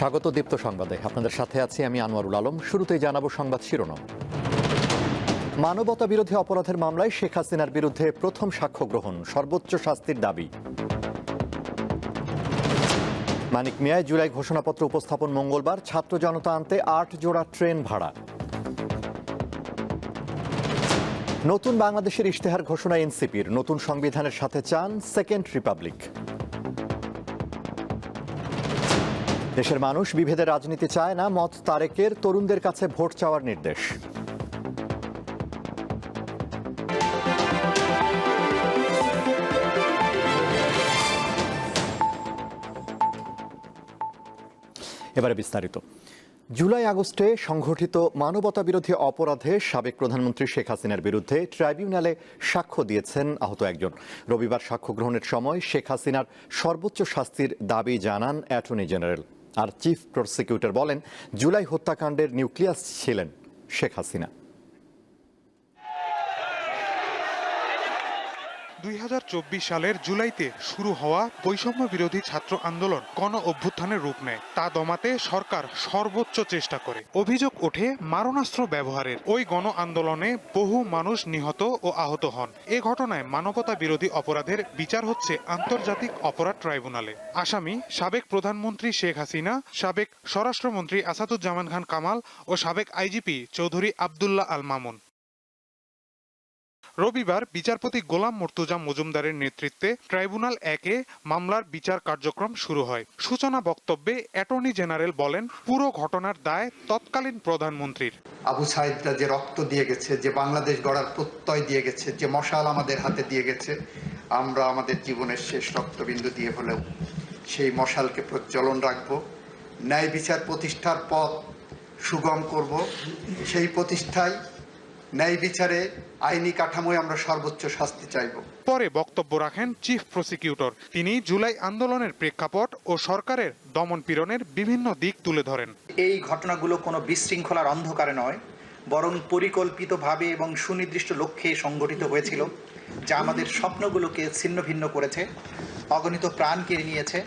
স্বাগত দীপ্ত সংবাদে। আপনাদের সাথে আছি আমি আনোয়ারুল আলম। শুরুতেই জানাব সংবাদ শিরোনাম। মানবতা বিরোধী অপরাধের মামলায় শেখ হাসিনার বিরুদ্ধে প্রথম সাক্ষ্য গ্রহণ, সর্বোচ্চ শাস্তির দাবি। মানিক মিয়ায় জুলাই ঘোষণাপত্র উপস্থাপন মঙ্গলবার, ছাত্র জনতা আনতে আট জোড়া ট্রেন ভাড়া। নতুন বাংলাদেশের ইশতেহার ঘোষণা এনসিপির, নতুন সংবিধানের সাথে চান সেকেন্ড রিপাবলিক। দেশের মানুষ বিভেদের রাজনীতি চায় না, মত তারেকের তরুণদের কাছে ভোট চাওয়ার নির্দেশ। এবারে বিস্তারিত। জুলাই আগস্টে সংঘটিত মানবতা বিরোধী অপরাধে সাবেক প্রধানমন্ত্রী শেখ হাসিনার বিরুদ্ধে ট্রাইব্যুনালে সাক্ষ্য দিয়েছেন আহত একজন। রবিবার সাক্ষ্য গ্রহণের সময় শেখ হাসিনার সর্বোচ্চ শাস্তির দাবি জানান অ্যাটর্নি জেনারেল। আর চিফ প্রসিকিউটর বলেন জুলাই হত্যাকাণ্ডের নিউক্লিয়াস ছিলেন শেখ হাসিনা। দুই হাজার চব্বিশ সালের জুলাইতে শুরু হওয়া বৈষম্য বিরোধী ছাত্র আন্দোলন গণ অভ্যুত্থানের রূপ নেয়। তা দমাতে সরকার সর্বোচ্চ চেষ্টা করে। অভিযোগ ওঠে, মারণাস্ত্র ব্যবহারের। ওই গণ আন্দোলনে বহু মানুষ নিহত ও আহত হন। এ ঘটনায় মানবতা বিরোধী অপরাধের বিচার হচ্ছে আন্তর্জাতিক অপরাধ ট্রাইব্যুনালে। আসামি সাবেক প্রধানমন্ত্রী শেখ হাসিনা, সাবেক স্বরাষ্ট্রমন্ত্রী আসাদুজ্জামান খান কামাল ও সাবেক আইজিপি চৌধুরী আবদুল্লাহ আল মামুন। রবিবার বিচারপতি গোলাম মর্তুজা মজুমদারের নেতৃত্বে ট্রাইব্যুনাল একে মামলার বিচার কার্যক্রম শুরু হয়। সূচনা বক্তব্যে অ্যাটর্নি জেনারেল বলেন, পুরো ঘটনার দায় তৎকালীন প্রধানমন্ত্রীর। আবু সাইদরা যে রক্ত দিয়ে গেছে, যে বাংলাদেশ গড়ার প্রত্যয় দিয়ে গেছে, যে মশাল আমাদের হাতে দিয়ে গেছে, আমরা আমাদের জীবনের শেষ রক্তবিন্দু দিয়ে হলেও সেই মশালকে প্রজ্বলন রাখব, ন্যায় বিচার প্রতিষ্ঠার পথ সুগম করব, সেই প্রতিষ্ঠায় ন্যায় বিচারে আইনি কাঠামোয় আমরা সর্বোচ্চ শাস্তি চাইব। পরে বক্তব্য রাখেন চিফ প্রসিকিউটর। তিনি জুলাই আন্দোলনের প্রেক্ষাপট ও সরকারের দমন পীড়নের বিভিন্ন দিক তুলে ধরেন। এই ঘটনাগুলো কোনো বিশৃঙ্খলার অন্ধকারে নয় বরং পরিকল্পিতভাবে এবং সুনির্দিষ্ট লক্ষ্যে সংগঠিত হয়েছিল যা আমাদের স্বপ্নগুলোকে ছিন্ন ভিন্ন করেছে অগণিত প্রাণ কেড়ে নিয়েছে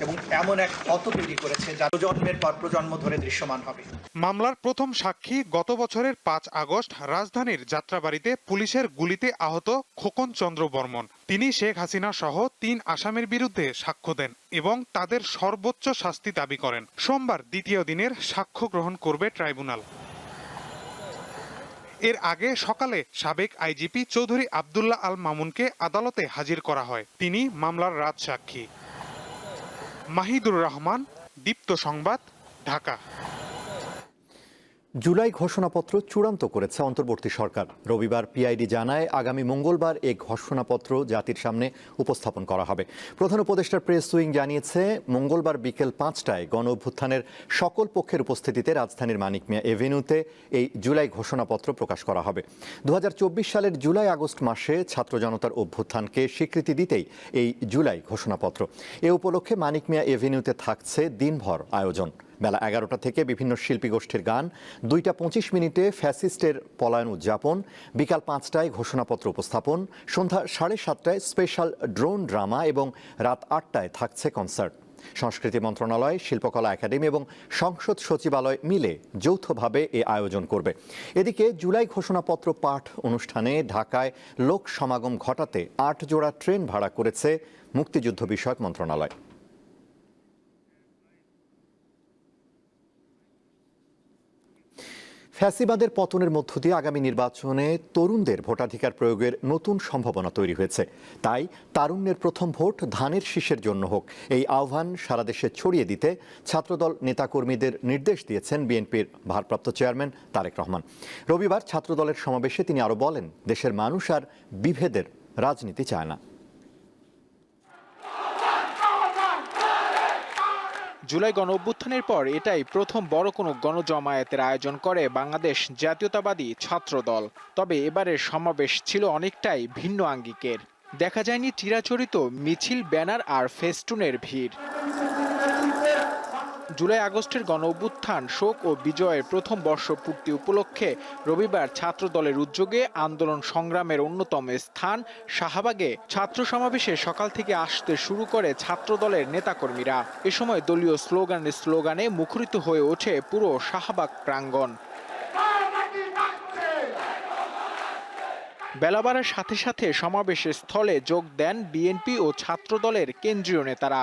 এবং এমন এক পথ তৈরি করেছে যা প্রজন্মের পর প্রজন্ম ধরে দৃশ্যমান হবে। মামলার প্রথম সাক্ষী গত বছরের পাঁচ আগস্ট রাজধানীর যাত্রাবাড়িতে পুলিশের গুলিতে আহত খোকন চন্দ্র বর্মন। তিনি শেখ হাসিনা সহ তিন আসামির বিরুদ্ধে সাক্ষ্য দেন এবং তাদের সর্বোচ্চ শাস্তি দাবি করেন। সোমবার দ্বিতীয় দিনের সাক্ষ্য গ্রহণ করবে ট্রাইব্যুনাল। এর আগে সকালে সাবেক আইজিপি চৌধুরী আবদুল্লাহ আল মামুনকে আদালতে হাজির করা হয়। তিনি মামলার রাজ সাক্ষী। মাহিদুর রহমান দীপ্ত সংবাদ ঢাকা। জুলাই ঘোষণাপত্র চূড়ান্ত করেছে অন্তর্বর্তী সরকার। রবিবার পিআইডি জানায়, আগামী মঙ্গলবার এই ঘোষণাপত্র জাতির সামনে উপস্থাপন করা হবে। প্রধান উপদেষ্টার প্রেস উইং জানিয়েছে, মঙ্গলবার বিকেল পাঁচটায় গণ অভ্যুত্থানের সকল পক্ষের উপস্থিতিতে রাজধানীর মানিক মিয়া এভিনিউতে এই জুলাই ঘোষণাপত্র প্রকাশ করা হবে। দু হাজার চব্বিশ সালের জুলাই আগস্ট মাসে ছাত্র জনতার অভ্যুত্থানকে স্বীকৃতি দিতেই এই জুলাই ঘোষণাপত্র। এ উপলক্ষে মানিক মিয়া এভিনিউতে থাকছে দিনভর আয়োজন। বেলা এগারোটা থেকে বিভিন্ন শিল্পী গোষ্ঠীর গান, দুইটা পঁচিশ মিনিটে ফ্যাসিস্টের পলায়ন উদযাপন, বিকাল পাঁচটায় ঘোষণাপত্র উপস্থাপন, সন্ধ্যা সাড়ে সাতটায় স্পেশাল ড্রোন ড্রামা এবং রাত আটটায় থাকছে কনসার্ট। সংস্কৃতি মন্ত্রণালয়, শিল্পকলা একাডেমি এবং সংসদ সচিবালয় মিলে যৌথভাবে এ আয়োজন করবে। এদিকে জুলাই ঘোষণাপত্র পাঠ অনুষ্ঠানে ঢাকায় লোক সমাগম ঘটাতে আট জোড়া ট্রেন ভাড়া করেছে মুক্তিযুদ্ধ বিষয়ক মন্ত্রণালয়। ফ্যাসিবাদের পতনের মধ্য দিয়ে আগামী নির্বাচনে তরুণদের ভোটাধিকার প্রয়োগের নতুন সম্ভাবনা তৈরি হয়েছে। তাই তারুণ্যের প্রথম ভোট ধানের শীষের জন্য হোক। এই আহ্বান সারা দেশে ছড়িয়ে দিতে ছাত্রদল নেতাকর্মীদের নির্দেশ দিয়েছেন বিএনপির ভারপ্রাপ্ত চেয়ারম্যান তারেক রহমান। রবিবার ছাত্রদলের সমাবেশে তিনি আরও বলেন, দেশের মানুষ আর বিভেদের রাজনীতি চায় না। জুলাই গণ অভ্যুত্থানের পর এটাই প্রথম বড় কোনো গণজমায়েতের আয়োজন করে বাংলাদেশ জাতীয়তাবাদী ছাত্র দল তবে এবারের সমাবেশ ছিল অনেকটাই ভিন্ন আঙ্গিকের। দেখা যায়নি চিরাচরিত মিছিল, ব্যানার আর ফেস্টুনের ভিড়। জুলাই আগস্টের গণ অভ্যুত্থান শোক ও বিজয়ের প্রথম বর্ষ পূর্তি উপলক্ষে রবিবার ছাত্র দলের উদ্যোগে আন্দোলন সংগ্রামের অন্যতম স্থান শাহবাগে। ছাত্র সমাবেশে সকাল থেকে আসতে শুরু করে ছাত্র দলের নেতাকর্মীরা। এ সময় দলীয় স্লোগানে স্লোগানে মুখরিত হয়ে ওঠে পুরো শাহবাগ প্রাঙ্গণ। বেলা বাড়ার সাথে সাথে সমাবেশের স্থলে যোগ দেন বিএনপি ও ছাত্র দলের কেন্দ্রীয় নেতারা।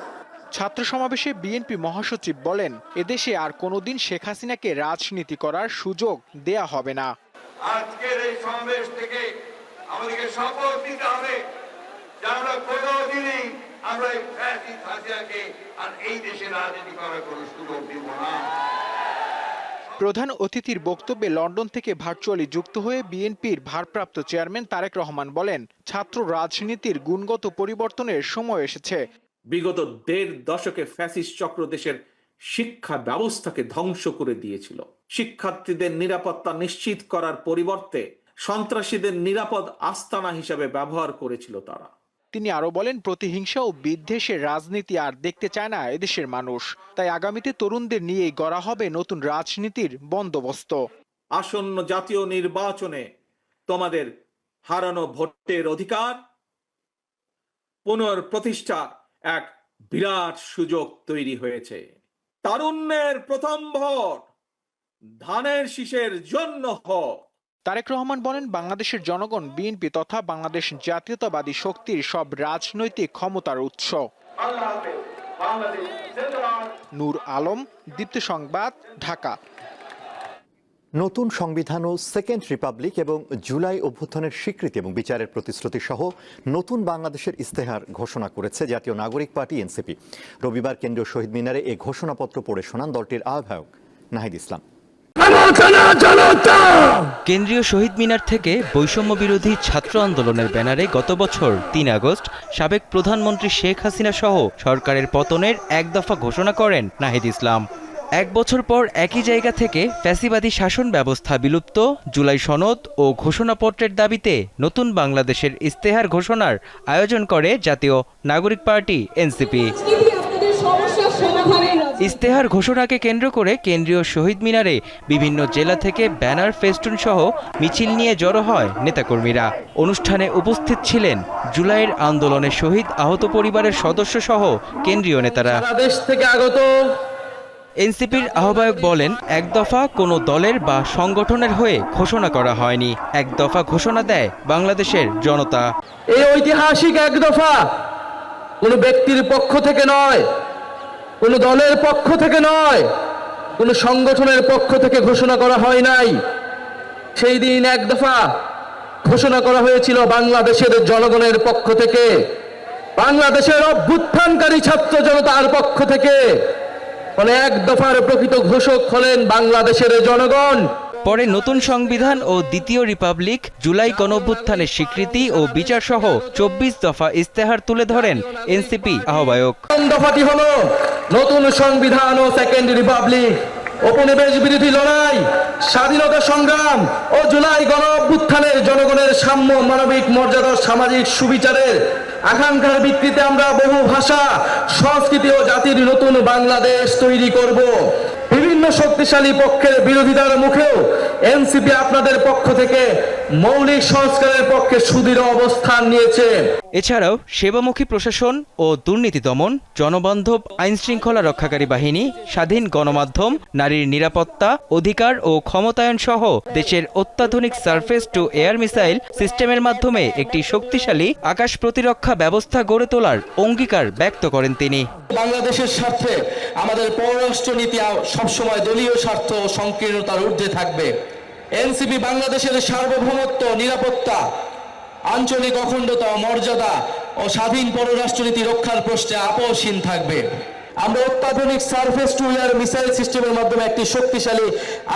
ছাত্র সমাবেশে বিএনপি মহাসচিব বলেন এদেশে আর কোনোদিন শেখ হাসিনাকে রাজনীতি করার সুযোগ দেয়া হবে না। আজকের এই সমাবেশ থেকে আমাদেরকে শপথ নিতে হবে যে আমরা কোনোদিনই আমরা এই হাসিনাকে আর এই দেশে রাজনীতি করার কোনো সুযোগ দিব না। প্রধান অতিথির বক্তব্যে লন্ডন থেকে ভার্চুয়ালি যুক্ত হয়ে বিএনপির ভারপ্রাপ্ত চেয়ারম্যান তারেক রহমান বলেন ছাত্র রাজনীতির গুণগত পরিবর্তনের সময় এসেছে। বিগত দেড় দশকে ফ্যাসিস্ট চক্র দেশের শিক্ষা ব্যবস্থাকে ধ্বংস করে দিয়েছিল। শিক্ষার্থীদের নিরাপত্তা নিশ্চিত করার পরিবর্তে সন্ত্রাসীদের নিরাপদ আস্তানা হিসাবে ব্যবহার করেছিল তারা। তিনি আরও বলেন প্রতিহিংসা ও বিদ্বেষের রাজনীতি আর দেখতে চায় না এদেশের মানুষ। তাই আগামীতে তরুণদের নিয়েই গড়া হবে নতুন রাজনীতির বন্দোবস্ত। আসন্ন জাতীয় নির্বাচনে তোমাদের হারানো ভোটের অধিকার পুনঃপ্রতিষ্ঠা এক বিরাট সুযোগ তৈরি হয়েছে। তারুণ্যের প্রথম ভোট ধানের শীষের জন্য হোক। তারেক রহমান বলেন বাংলাদেশের জনগণ বিএনপি তথা বাংলাদেশ জাতীয়তাবাদী শক্তির সব রাজনৈতিক ক্ষমতার উৎস। আল্লাহ হাফেজ বাংলাদেশ জিন্দাবাদ। নূর আলম দীপ্ত সংবাদ ঢাকা। নতুন সংবিধান ও সেকেন্ড রিপাবলিক এবং জুলাই অভ্যুত্থানের স্বীকৃতি এবং বিচারের প্রতিশ্রুতি সহ নতুন বাংলাদেশের ইস্তেহার ঘোষণা করেছে জাতীয় নাগরিক পার্টি, এনসিপি। রবিবার কেন্দ্রীয় শহীদ মিনারে এই ঘোষণাপত্র পড়ে শোনান দলটির আহ্বায়ক নাহিদ ইসলাম। কেন্দ্রীয় শহীদ মিনার থেকে বৈষম্য বিরোধী ছাত্র আন্দোলনের ব্যানারে গত বছর তিন আগস্ট সাবেক প্রধানমন্ত্রী শেখ হাসিনা সহ সরকারের পতনের এক দফা ঘোষণা করেন নাহিদ ইসলাম। এক বছর পর একই জায়গা থেকে ফ্যাসিবাদী শাসন ব্যবস্থা বিলুপ্ত, জুলাই সনদ ও ঘোষণাপত্রের দাবিতে নতুন বাংলাদেশের ইস্তেহার ঘোষণার আয়োজন করে জাতীয় নাগরিক পার্টি, এনসিপি। ইস্তেহার ঘোষণাকে কেন্দ্র করে কেন্দ্রীয় শহীদ মিনারে বিভিন্ন জেলা থেকে ব্যানার, ফেস্টুন সহ মিছিল নিয়ে জড়ো হয় নেতাকর্মীরা। অনুষ্ঠানে উপস্থিত ছিলেন জুলাইয়ের আন্দোলনে শহীদ আহত পরিবারের সদস্য সহ কেন্দ্রীয় নেতারা। দেশ থেকে আগত এনসিপির আহ্বায়ক বলেন, এক দফা কোনো দলের বা সংগঠনের হয়ে ঘোষণা করা হয়নি। এক দফা ঘোষণা দেয় বাংলাদেশের জনতা। এই ঐতিহাসিক এক দফা কোনো ব্যক্তির পক্ষ থেকে নয়, কোনো দলের পক্ষ থেকে নয়, কোনো সংগঠনের পক্ষ থেকে ঘোষণা করা হয় নাই। সেই দিন এক দফা ঘোষণা করা হয়েছিল বাংলাদেশের জনগণের পক্ষ থেকে, বাংলাদেশের অভ্যুত্থানকারী ছাত্র জনতার পক্ষ থেকে। মানে এক দফার প্রকৃত ঘোষক হলেন বাংলাদেশের জনগণ। পরে নতুন সংবিধান ও দ্বিতীয় রিপাবলিক জুলাই গণঅভ্যুত্থানের স্বীকৃতি ও বিচার সহ চব্বিশ দফা ইস্তেহার তুলে ধরেন এনসিপি আহ্বায়ক। দফাটি হলো নতুন সংবিধান ও সেকেন্ড রিপাবলিক। উপনিবেশ বিরোধী লড়াই স্বাধীনতা সংগ্রাম ও জুলাই গণ জনগণের সাম্য মানবিক মর্যাদা সামাজিক সুবিচারের আকাঙ্ক্ষার ভিত্তিতে আমরা বহু ভাষা, সংস্কৃতি ও জাতির নতুন বাংলাদেশ তৈরি করব। বিভিন্ন শক্তিশালী পক্ষের বিরোধিতার মুখেও এনসিপি আপনাদের পক্ষ থেকে মৌলিক সংস্কারের পক্ষে সুদৃঢ় অবস্থান নিয়েছে। এছাড়াও সেবামুখী প্রশাসন ও দুর্নীতি দমন জনবান্ধব আইন শৃঙ্খলা রক্ষাকারী বাহিনী স্বাধীন গণমাধ্যম নারীর নিরাপত্তা অধিকার ও ক্ষমতায়ন সহ দেশের অত্যাধুনিক সারফেস টু এয়ার মিসাইল সিস্টেমের মাধ্যমে একটি শক্তিশালী আকাশ প্রতিরক্ষা ব্যবস্থা গড়ে তোলার অঙ্গীকার ব্যক্ত করেন তিনি। বাংলাদেশের স্বার্থে আমাদের পররাষ্ট্র নীতি সবসময় দলীয় স্বার্থ ও সংকীর্ণতার ঊর্ধ্বে থাকবে। এনসিপি বাংলাদেশের সার্বভৌমত্ব, নিরাপত্তা, আঞ্চলিক অখণ্ডতা, মর্যাদা ও স্বাধীন পররাষ্ট্রনীতি রক্ষার প্রশ্নে আপসহীন থাকবে। আমরা অত্যাধুনিক সার্ফেস টু এয়ার মিসাইল সিস্টেমের মাধ্যমে একটি শক্তিশালী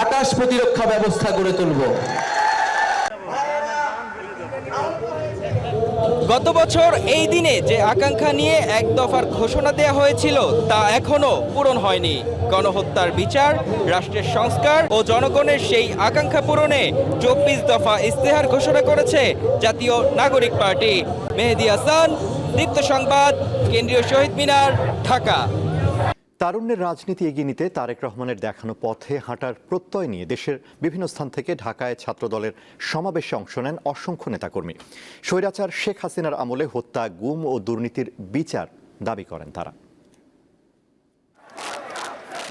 আকাশ প্রতিরক্ষা ব্যবস্থা গড়ে তুলব। গত বছর এই দিনে যে আকাঙ্ক্ষা নিয়ে এক দফার ঘোষণা দেয়া হয়েছিল, তা এখনও পূরণ হয়নি। গণহত্যার বিচার, রাষ্ট্রের সংস্কার ও জনগণের সেই আকাঙ্ক্ষা পূরণে চব্বিশ দফা ইস্তেহার ঘোষণা করেছে জাতীয় নাগরিক পার্টি। মেহেদি হাসান, দীপ্ত সংবাদ, কেন্দ্রীয় শহীদ মিনার, ঢাকা। তারুণ্যের রাজনীতি এগিয়ে নিতে তারেক রহমানের দেখানো পথে হাঁটার প্রত্যয় নিয়ে দেশের বিভিন্ন স্থান থেকে ঢাকায় ছাত্রদলের সমাবেশে অংশ নেন অসংখ্য নেতাকর্মী। স্বৈরাচার শেখ হাসিনার আমলে হত্যা, গুম ও দুর্নীতির বিচার দাবি করেন তারা।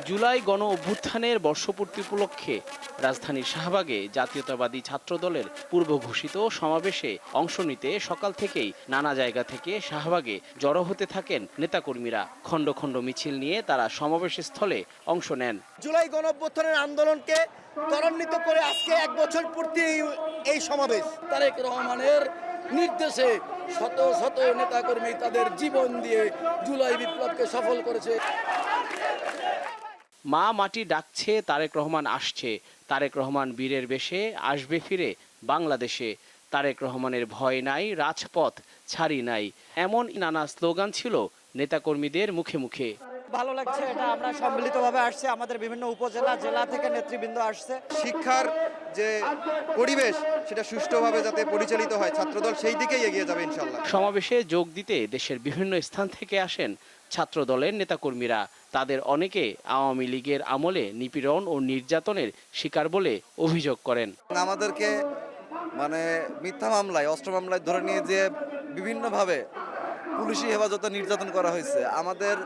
জুলাই গণ অভ্যুত্থানের বর্ষপূর্তি উপলক্ষে রাজধানীর শাহবাগে জাতীয়তাবাদী ছাত্রদলের পূর্ব ঘোষিত সমাবেশে অংশ নিতে সকাল থেকেই নানা জায়গা থেকে শাহবাগে জড়ো হতে থাকেন নেতাকর্মীরা। খণ্ড খণ্ড মিছিল নিয়ে তারা সমাবেশ স্থলে অংশ নেন। জুলাই গণঅভ্যুত্থানের আন্দোলনকে ত্বরান্বিত করে আজকে এক বছর পূর্তি এই- এই সমাবেশ। তারেক রহমানের নির্দেশে শত শত নেতাকর্মী তাদের জীবন দিয়ে জুলাই বিপ্লবকে সফল করেছে। মা মাটি ডাকছে তারেক রহমান আসছে। তারেক রহমান বীরের বেশে আসবে ফিরে বাংলাদেশে। তারেক রহমানের ভয় নাই রাজপথ ছাড়ি নাই। এমন নানা স্লোগান ছিল নেতাকর্মীদের মুখে মুখে। ভালো লাগছে এটা আমরা সম্মিলিতভাবে আসছে। আমাদের বিভিন্ন উপজেলা জেলা থেকে নেতৃবৃন্দ আসছে। শিক্ষার যে পরিবেশ সেটা সুষ্ঠুভাবে যাতে পরিচালিত হয় ছাত্রদল সেই দিকেই এগিয়ে যাবে ইনশাল্লাহ সমাবেশে যোগ দিতে দেশের বিভিন্ন স্থান থেকে আসেন ছাত্র দলের নেতাকর্মীরা তাদের অনেকে আওয়ামী লীগের আমলে নিপীড়ন ও নির্যাতনের শিকার বলে অভিযোগ করেন। আমাদেরকে মানে মিথ্যা মামলায় অস্ত্র মামলায় ধরে নিয়ে যে বিভিন্নভাবে পুলিশি হেফাজতে নির্যাতন করা হয়েছে আমাদের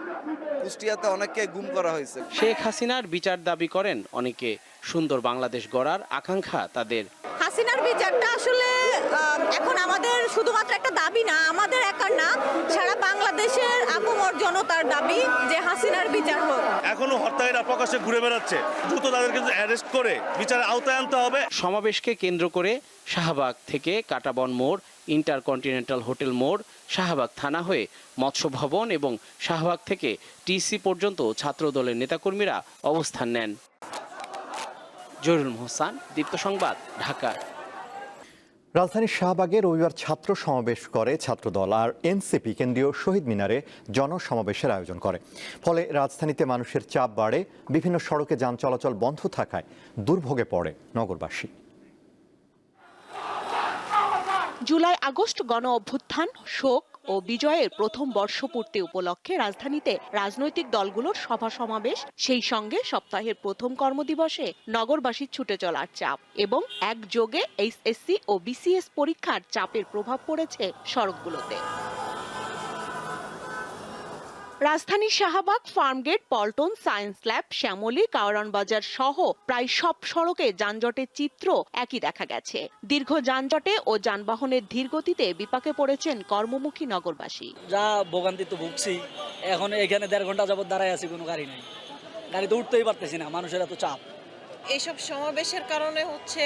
কুষ্টিয়াতে অনেককে গুম করা হয়েছে। শেখ হাসিনার বিচার দাবি করেন অনেকে। সুন্দর বাংলাদেশ গড়ার আকাঙ্ক্ষা তাদের হাসিনার বিচারটা আসলে আহ, এখন আমাদের শুধুমাত্র একটা দাবি না আমাদের একার না সারা বাংলাদেশের আপামর জনতার দাবি যে হাসিনার বিচার হোক। এখনও হত্যাকারীরা প্রকাশ্যে ঘুরে বেড়াচ্ছে দ্রুত তাদেরকে অ্যারেস্ট করে বিচারে আওতায় আনতে হবে। সমাবেশকে কেন্দ্র করে শাহবাগ থেকে কাটাবন মোড় ইন্টারকন্টিনেন্টাল হোটেল মোড় শাহবাগ থানা হয়ে মৎস্য ভবন এবং শাহবাগ থেকে টিসি পর্যন্ত ছাত্রদলের নেতাকর্মীরা অবস্থান নেন। জহিরুল মোহসান দীপ্ত সংবাদ ঢাকা। রাজধানীর শাহবাগে রবিবার ছাত্র সমাবেশ করে ছাত্রদল আর এনসিপি কেন্দ্রীয় শহীদ মিনারে জনসমাবেশের আয়োজন করে। ফলে রাজধানীতে মানুষের চাপ বাড়ে বিভিন্ন সড়কে যান চলাচল বন্ধ থাকায় দুর্ভোগে পড়ে নগরবাসী। জুলাই আগস্ট গণ অভ্যুত্থান শোক ও বিজয়ের প্রথম বর্ষপূর্তি উপলক্ষে রাজধানীতে রাজনৈতিক দলগুলোর সভা সমাবেশ সেই সঙ্গে সপ্তাহের প্রথম কর্মদিবসে নগরবাসীর ছুটে চলার চাপ এবং একযোগে এইচএসসি ও বিসিএস পরীক্ষার চাপের প্রভাব পড়েছে সড়কগুলোতে। রাজধানীর শাহবাগ ফার্মগেট পল্টন সায়েন্স ল্যাব শ্যামলী কাওরান বাজার সহ প্রায় সব সড়কে যানজটের চিত্র একই দেখা গেছে। দীর্ঘ যানজটে ও যানবাহনের ধীরগতিতে বিপাকে পড়েছেন কর্মমুখী নগরবাসী। যা ভোগান্তি তো ভুগছি এখন এখানে দেড় ঘণ্টা যাবত দাঁড়ায় আছি কোনো গাড়ি নাই। গাড়িতে উঠতেই পারতেছি না মানুষের এত চাপ। এইসব সমাবেশের কারণে হচ্ছে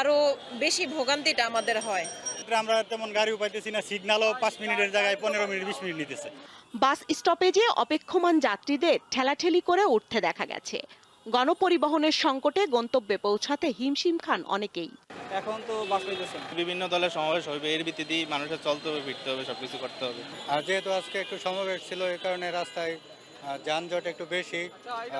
আরও বেশি ভোগান্তিটা আমাদের হয়। আমরা তেমন গাড়িও পাইতেছি না সিগন্যালও পাঁচ মিনিটের জায়গায় পনেরো মিনিট বিশ মিনিট নিতেছে। বাস স্টপেজে অপেক্ষমান যাত্রীদের ঠেলাঠেলি করে উঠতে দেখা গেছে। গণপরিবহনের সংকটে গন্তব্যে পৌঁছাতে হিমশিম খান অনেকেই। এখন তো বাস পাইতেছে বিভিন্ন দলের সমাবেশ হবে এর ভিত্তিতেই মানুষের চলতে হবে ফিরতে হবে সবকিছু করতে হবে। আর যেহেতু আজকে একটু সমাবেশ ছিল এই কারণে রাস্তায় যানজট একটু বেশি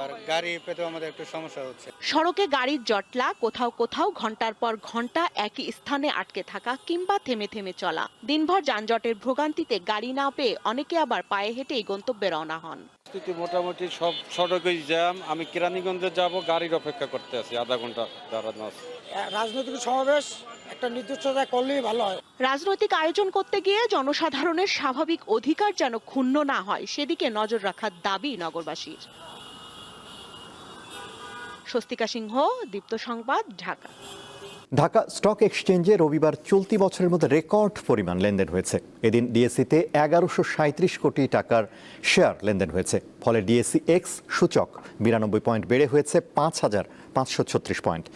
আর গাড়ি পেতেও আমাদের একটু সমস্যা হচ্ছে। সড়কে গাড়ির জটলা কোথাও কোথাও ঘণ্টার পর ঘণ্টা একই স্থানে আটকে থাকা কিংবা থেমে থেমে চলা। দিনভর যানজটের ভোগান্তিতে গাড়ি না পেয়ে অনেকে আবার পায়ে হেঁটেই গন্তব্যে রওনা হন। পরিস্থিতি মোটামুটি সব সড়কই জ্যাম। আমি কেরানীগঞ্জে যাব গাড়ির অপেক্ষা করতে আছি আধা ঘণ্টা দাঁড়ানো রাজনৈতিক সমাবেশ একটা নির্দিষ্ট করলেই ভালো হয়। রাজনৈতিক আয়োজন করতে গিয়ে জনসাধারণের স্বাভাবিক অধিকার যেন ক্ষুণ্ণ না হয়, সেদিকে নজর রাখার দাবি নগরবাসীর। স্বস্তিকা সিংহ, দীপ্ত সংবাদ, ঢাকা। ঢাকা স্টক এক্সচেঞ্জে রবিবার চলতি বছরের মধ্যে রেকর্ড পরিমাণ লেনদেন হয়েছে। এদিন ডিএসসিতে এগারোশো সাঁত্রিশ কোটি টাকার শেয়ার লেনদেন হয়েছে। ফলে ডিএসসি এক্স সূচক বিরানব্বই পয়েন্ট বেড়ে হয়েছে পাঁচ হাজার পাঁচশো ছত্রিশ পয়েন্ট।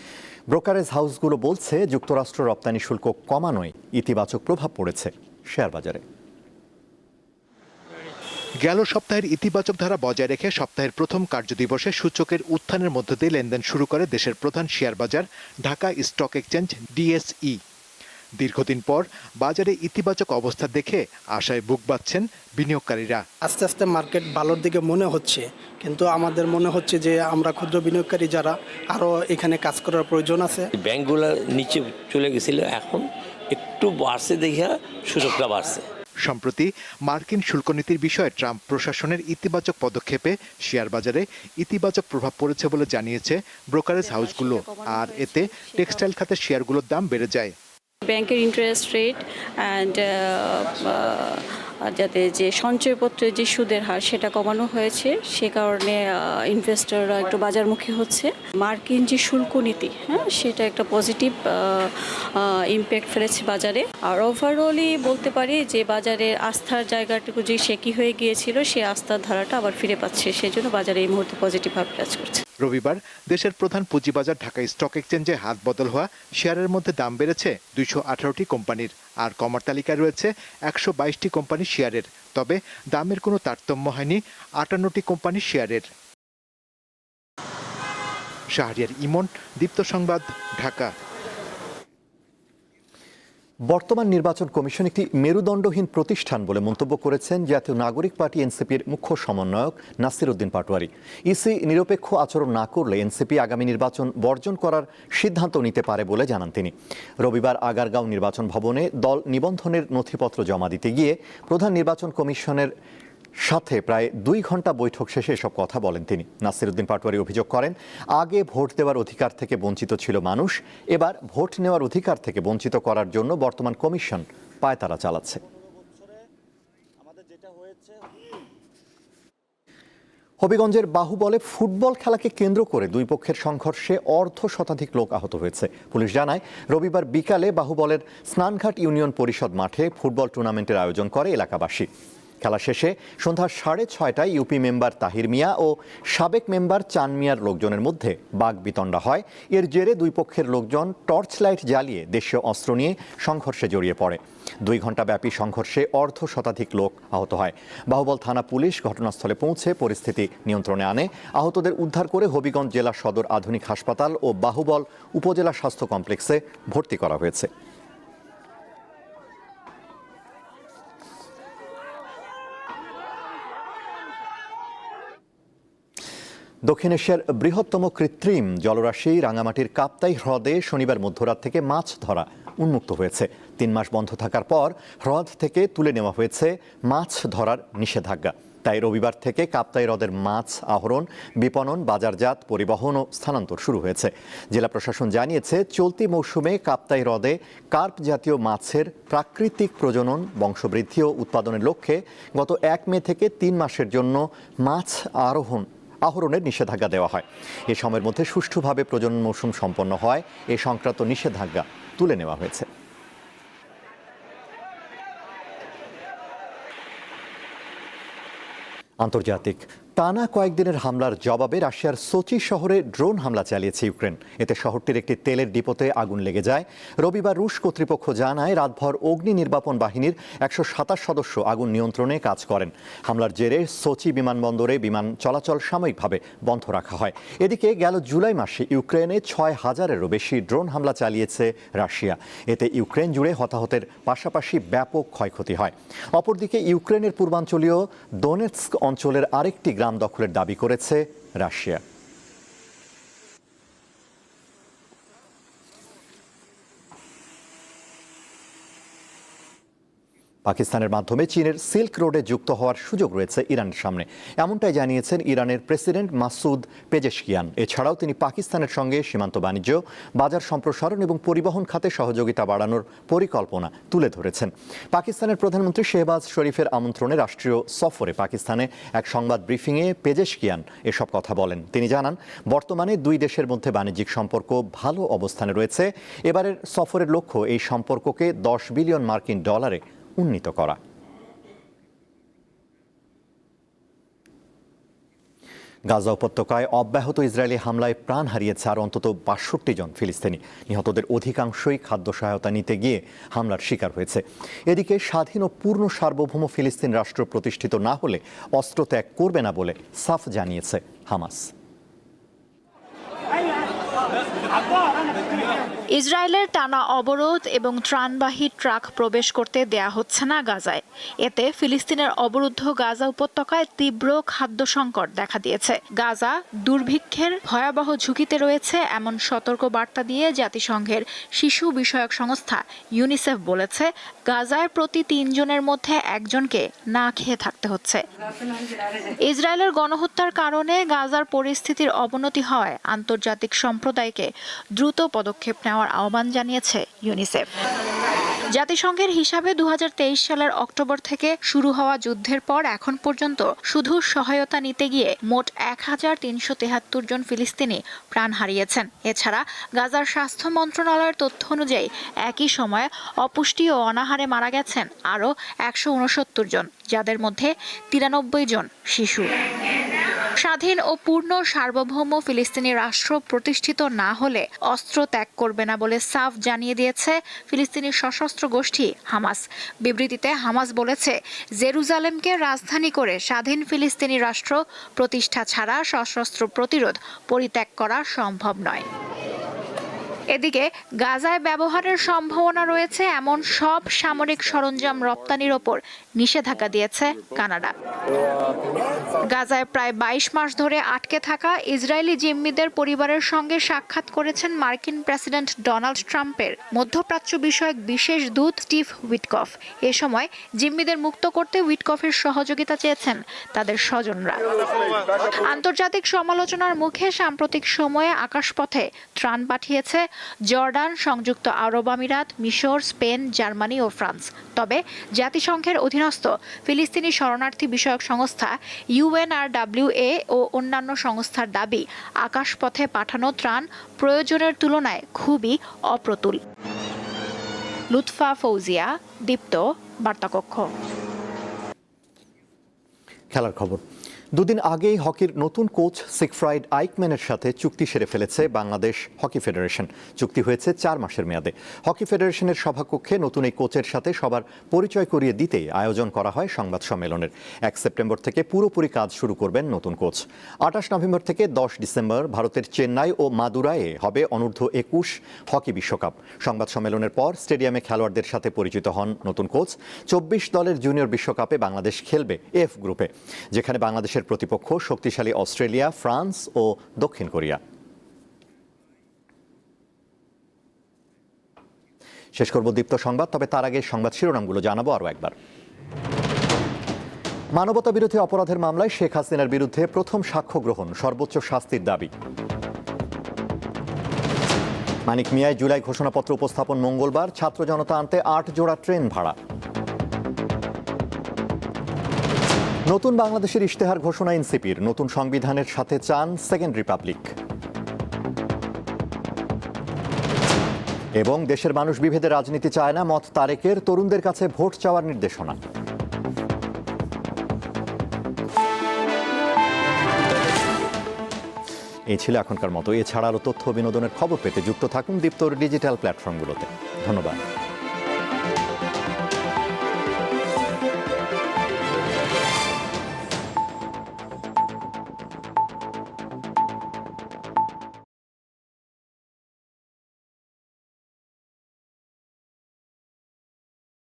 ব্রোকারেজ হাউসগুলো বলছে যুক্তরাষ্ট্র রপ্তানি শুল্ক কমানোয় ইতিবাচক প্রভাব পড়েছে শেয়ার বাজারে গেল সপ্তাহের ইতিবাচক ধারা বজায় রেখে সপ্তাহের প্রথম কার্যদিবসে সূচকের উত্থানের মধ্য দিয়ে লেনদেন শুরু করে দেশের প্রধান শেয়ার বাজার ঢাকা স্টক এক্সচেঞ্জ, ডিএসই। দীর্ঘদিন পর বাজারে ইতিবাচক অবস্থা দেখে আশায় বুক বাঁধছেন বিনিয়োগকারীরা। আস্তে আস্তে মার্কেট ভালোর দিকে মনে হচ্ছে কিন্তু আমাদের মনে হচ্ছে যে আমরা ক্ষুদ্র বিনিয়োগকারী যারা আরও এখানে কাজ করার প্রয়োজন আছে। ব্যাংকগুলো নিচে চলে গেছিল এখন একটু বাড়ছে দেখে সুযোগটা বাড়ছে। সম্প্রতি মার্কিন শুল্ক নীতির বিষয়ে ট্রাম্প প্রশাসনের ইতিবাচক পদক্ষেপে শেয়ার বাজারে ইতিবাচক প্রভাব পড়েছে বলে জানিয়েছে ব্রোকারেজ হাউসগুলো আর এতে টেক্সটাইল খাতের শেয়ারগুলোর দাম বেড়ে যায়। ব্যাংকের ইন্টারেস্ট রেট অ্যান্ড যাতে যে সঞ্চয়পত্রের যে সুদের হার সেটা কমানো হয়েছে, সে কারণে ইনভেস্টররা একটু বাজারমুখী হচ্ছে। মার্কিন যে শুল্ক নীতি হ্যাঁ সেটা একটা পজিটিভ ইম্প্যাক্ট ফেলেছে বাজারে। আর ওভারঅলই বলতে পারি যে বাজারের আস্থার জায়গাটুকু যে শেকি হয়ে গিয়েছিল সেই আস্থার ধারাটা আবার ফিরে পাচ্ছে। সেজন্য বাজারে এই মুহূর্তে পজিটিভভাবে কাজ করছে। রবিবার দেশের প্রধান পুঁজিবাজার ঢাকা স্টক এক্সচেঞ্জে হাত বদল হওয়া শেয়ারের মধ্যে দাম বেড়েছে দুইশো আঠারোটি কোম্পানির, আর কমার তালিকায় রয়েছে একশো বাইশটি কোম্পানির শেয়ারের। তবে দামের কোনো তারতম্য হয়নি আটান্নটি কোম্পানির শেয়ারের। শাহরিয়ার ইমন, দীপ্ত সংবাদ, ঢাকা। বর্তমান নির্বাচন কমিশন একটি মেরুদণ্ডহীন প্রতিষ্ঠান বলে মন্তব্য করেছেন জাতীয় নাগরিক পার্টি এনসিপির মুখ্য সমন্বয়ক নাসির উদ্দিন পাটোয়ারি। ইসি নিরপেক্ষ আচরণ না করলে এনসিপি আগামী নির্বাচন বর্জন করার সিদ্ধান্ত নিতে পারে বলে জানান তিনি। রবিবার আগারগাঁও নির্বাচন ভবনে দল নিবন্ধনের নথিপত্র জমা দিতে গিয়ে প্রধান নির্বাচন কমিশনের সাথে প্রায় দুই ঘণ্টা বৈঠক শেষে এসব কথা বলেন তিনি। নাসিরুদ্দিন পাটোয়ারি অভিযোগ করেন, আগে ভোট দেওয়ার অধিকার থেকে বঞ্চিত ছিল মানুষ, এবার ভোট নেওয়ার অধিকার থেকে বঞ্চিত করার জন্য বর্তমান কমিশন পায়তারা চালাচ্ছে। হবিগঞ্জের বাহুবলে ফুটবল খেলাকে কেন্দ্র করে দুই পক্ষের সংঘর্ষে অর্ধ শতাধিক লোক আহত হয়েছে। পুলিশ জানায়, রবিবার বিকালে বাহুবলের স্নানঘাট ইউনিয়ন পরিষদ মাঠে ফুটবল টুর্নামেন্টের আয়োজন করে এলাকাবাসী। খেলা শেষে সন্ধ্যা সাড়ে ছয়টায় ইউপি মেম্বার তাহির মিয়া ও সাবেক মেম্বার চান মিয়ার লোকজনের মধ্যে বাঘ বিতণ্ডা হয়। এর জেরে দুই পক্ষের লোকজন টর্চ লাইট জ্বালিয়ে দেশীয় অস্ত্র নিয়ে সংঘর্ষে জড়িয়ে পড়ে। দুই ঘণ্টা ব্যাপী সংঘর্ষে অর্ধ শতাধিক লোক আহত হয়। বাহুবল থানা পুলিশ ঘটনাস্থলে পৌঁছে পরিস্থিতি নিয়ন্ত্রণে আনে। আহতদের উদ্ধার করে হবিগঞ্জ জেলা সদর আধুনিক হাসপাতাল ও বাহুবল উপজেলা স্বাস্থ্য কমপ্লেক্সে ভর্তি করা হয়েছে। দক্ষিণ এশিয়ার বৃহত্তম কৃত্রিম জলরাশি রাঙামাটির কাপ্তাই হ্রদে শনিবার মধ্যরাত থেকে মাছ ধরা উন্মুক্ত হয়েছে। তিন মাস বন্ধ থাকার পর হ্রদ থেকে তুলে নেওয়া হয়েছে মাছ ধরার নিষেধাজ্ঞা। তাই রবিবার থেকে কাপ্তাই হ্রদের মাছ আহরণ, বিপণন, বাজারজাত, পরিবহন ও স্থানান্তর শুরু হয়েছে। জেলা প্রশাসন জানিয়েছে, চলতি মৌসুমে কাপ্তাই হ্রদে কার্প জাতীয় মাছের প্রাকৃতিক প্রজনন, বংশবৃদ্ধি ও উৎপাদনের লক্ষ্যে গত এক মে থেকে তিন মাসের জন্য মাছ আরোহণ আহরণের নিষেধাজ্ঞা দেওয়া হয়। এ সময়ের মধ্যে সুষ্ঠুভাবে প্রজনন মৌসুম সম্পন্ন হয় এ সংক্রান্ত নিষেধাজ্ঞা তুলে নেওয়া হয়েছে। আন্তর্জাতিক টানা কয়েকদিনের হামলার জবাবে রাশিয়ার সোচি শহরে ড্রোন হামলা চালিয়েছে ইউক্রেন। এতে শহরটির একটি তেলের ডিপোতে আগুন লেগে যায়। রবিবার রুশ কর্তৃপক্ষ জানায়, রাতভর অগ্নি নির্বাপন বাহিনীর একশো সাতাশ সদস্য আগুন নিয়ন্ত্রণে কাজ করেন। হামলার জেরে সোচি বিমানবন্দরে বিমান চলাচল সাময়িকভাবে বন্ধ রাখা হয়। এদিকে গেল জুলাই মাসে ইউক্রেনে ছয় হাজারেরও বেশি ড্রোন হামলা চালিয়েছে রাশিয়া। এতে ইউক্রেন জুড়ে হতাহতের পাশাপাশি ব্যাপক ক্ষয়ক্ষতি হয়। অপরদিকে ইউক্রেনের পূর্বাঞ্চলীয় দোনেৎস্ক অঞ্চলের আরেকটি গ্রাম দখলের দাবি করেছে রাশিয়া। পাকিস্তানের মাধ্যমে চীনের সিল্ক রোডে যুক্ত হওয়ার সুযোগ রয়েছে ইরানের সামনে। এমনটাই জানিয়েছেন ইরানের প্রেসিডেন্ট মাসুদ পেজেশকিয়ান। এছাড়াও তিনি পাকিস্তানের সঙ্গে সীমান্ত বাণিজ্য, বাজার সম্প্রসারণ এবং পরিবহন খাতে সহযোগিতা বাড়ানোর পরিকল্পনা তুলে ধরেছেন। পাকিস্তানের প্রধানমন্ত্রী শেহবাজ শরীফের আমন্ত্রণে রাষ্ট্রীয় সফরে পাকিস্তানে এক সংবাদ ব্রিফিংয়ে পেজেশকিয়ান এসব কথা বলেন। তিনি জানান, বর্তমানে দুই দেশের মধ্যে বাণিজ্যিক সম্পর্ক ভালো অবস্থানে রয়েছে। এবারের সফরের লক্ষ্য এই সম্পর্ককে দশ বিলিয়ন মার্কিন ডলারে উন্নীত করা গাজা উপত্যকায় অব্যাহত ইসরায়েলি হামলায় প্রাণ হারিয়েছে আর অন্তত বাষট্টি জন ফিলিস্তিনি। নিহতদের অধিকাংশই খাদ্য সহায়তা নিতে গিয়ে হামলার শিকার হয়েছে। এদিকে স্বাধীন ও পূর্ণ সার্বভৌম ফিলিস্তিন রাষ্ট্র প্রতিষ্ঠিত না হলে অস্ত্র ত্যাগ করবে না বলে সাফ জানিয়েছে হামাস। ইসরায়েলের টানা অবরোধ এবং ত্রাণবাহী ট্রাক প্রবেশ করতে দেয়া হচ্ছে না গাজায়। এতে ফিলিস্তিনের অবরুদ্ধ গাজা উপত্যকায় তীব্র খাদ্য সংকট দেখা দিয়েছে। গাজা দুর্ভিক্ষের ভয়াবহ ঝুঁকিতে রয়েছে এমন সতর্ক বার্তা দিয়ে জাতিসংঘের শিশু বিষয়ক সংস্থা ইউনিসেফ বলেছে, গাজায় প্রতি তিনজনের মধ্যে একজনকে না খেয়ে থাকতে হচ্ছে। ইসরায়েলের গণহত্যার কারণে গাজার পরিস্থিতির অবনতি হওয়ায় আন্তর্জাতিক সম্প্রদায়কে দ্রুত পদক্ষেপ নেওয়ার আহ্বান জানিয়েছে ইউনিসেফ। জাতিসংঘের হিসাবে দু হাজার তেইশ সালের অক্টোবর থেকে শুরু হওয়া যুদ্ধের পর এখন পর্যন্ত শুধু সহায়তা নিতে গিয়ে মোট এক হাজার তিনশো তেহাত্তর জন ফিলিস্তিনি প্রাণ হারিয়েছেন। এছাড়া গাজার স্বাস্থ্য মন্ত্রণালয়ের তথ্য অনুযায়ী একই সময়ে অপুষ্টি ও অনাহারে মারা গেছেন আরও একশো উনসত্তর জন, যাদের মধ্যে তিরানব্বই জন শিশু। স্বাধীন ও পূর্ণ সার্বভৌম ফিলিস্তিনি রাষ্ট্র প্রতিষ্ঠিত না হলে অস্ত্র ত্যাগ করবে না বলে সাফ জানিয়ে দিয়েছে ফিলিস্তিনি সশস্ত্র গোষ্ঠী হামাস। বিবৃতিতে হামাস বলেছে, জেরুজালেমকে রাজধানী করে স্বাধীন ফিলিস্তিনি রাষ্ট্র প্রতিষ্ঠা ছাড়া সশস্ত্র প্রতিরোধ পরিত্যাগ করা সম্ভব নয়। এদিকে গাজায় ব্যবহারের সম্ভাবনা রয়েছে এমন সব সামরিক সরঞ্জাম রপ্তানির ওপর নিষেধাজ্ঞা দিয়েছে কানাডা। গাজায় প্রায় বাইশ মাস ধরে আটকে থাকা ইসরায়েলি জিম্মিদের পরিবারের সঙ্গে সাক্ষাৎ করেছেন মার্কিন প্রেসিডেন্ট ডোনাল্ড ট্রাম্পের মধ্যপ্রাচ্য বিষয়ক বিশেষ দূত স্টিভ উইটকফ এ সময় জিম্মিদের মুক্ত করতে উইটকফের সহযোগিতা চেয়েছেন তাদের স্বজনরা। আন্তর্জাতিক সমালোচনার মুখে সাম্প্রতিক সময়ে আকাশপথে ত্রাণ পাঠিয়েছে জর্ডান, সংযুক্ত আরব আমিরাত, মিশর, স্পেন, জার্মানি ও ফ্রান্স। তবে জাতিসংঘের অধীনস্থ ফিলিস্তিনি শরণার্থী বিষয়ক সংস্থা ইউএনআরডাব্লিউএ ও অন্যান্য সংস্থার দাবি, আকাশপথে পাঠানো ত্রাণ প্রয়োজনের তুলনায় খুবই অপ্রতুল। লুৎফা ফৌজিয়া, দীপ্ত বার্তাকক্ষ। খেলার খবর। দুদিন আগেই হকির নতুন কোচ সিকফ্রাইড আইকম্যানের সাথে চুক্তি সেরে ফেলেছে বাংলাদেশ হকি ফেডারেশন। চুক্তি হয়েছে চার মাসের মেয়াদে। হকি ফেডারেশনের সভাকক্ষে নতুন এই কোচের সাথে সবার পরিচয় করিয়ে দিতে আয়োজন করা হয় সংবাদ সম্মেলনের। এক সেপ্টেম্বর থেকে পুরোপুরি কাজ শুরু করবেন নতুন কোচ। আঠাশ নভেম্বর থেকে দশ ডিসেম্বর ভারতের চেন্নাই ও মাদুরায়ে হবে অনূর্ধ্ব একুশ হকি বিশ্বকাপ। সংবাদ সম্মেলনের পর স্টেডিয়ামে খেলোয়াড়দের সাথে পরিচিত হন নতুন কোচ। চব্বিশ দলের জুনিয়র বিশ্বকাপে বাংলাদেশ খেলবে এফ গ্রুপে, যেখানে বাংলাদেশের প্রতিপক্ষ শক্তিশালী অস্ট্রেলিয়া, ফ্রান্স ও দক্ষিণ কোরিয়া। শেষ করব দীপ্ত সংবাদ, তবে তার আগে সংবাদ শিরোনামগুলো জানাব আরও একবার। মানবতা বিরোধী অপরাধের মামলায় শেখ হাসিনার বিরুদ্ধে প্রথম সাক্ষ্য গ্রহণ, সর্বোচ্চ শাস্তির দাবি। মানিক মিয়ায় জুলাই ঘোষণাপত্র উপস্থাপন মঙ্গলবার, ছাত্র জনতা আনতে আট জোড়া ট্রেন ভাড়া। নতুন বাংলাদেশের ইশতেহার ঘোষণা এনসিপির। নতুন সংবিধানের সাথে চান সেকেন্ড রিপাবলিক এবং দেশের মানুষ বিভেদের রাজনীতি চায় না, মত তারেকের, তরুণদের কাছে ভোট চাওয়ার নির্দেশনা। এই ছিল এখনকার মতো। এছাড়া আরও তথ্য বিনোদনের খবর পেতে যুক্ত থাকুন দীপ্তর ডিজিটাল প্ল্যাটফর্মগুলোতে। ধন্যবাদ।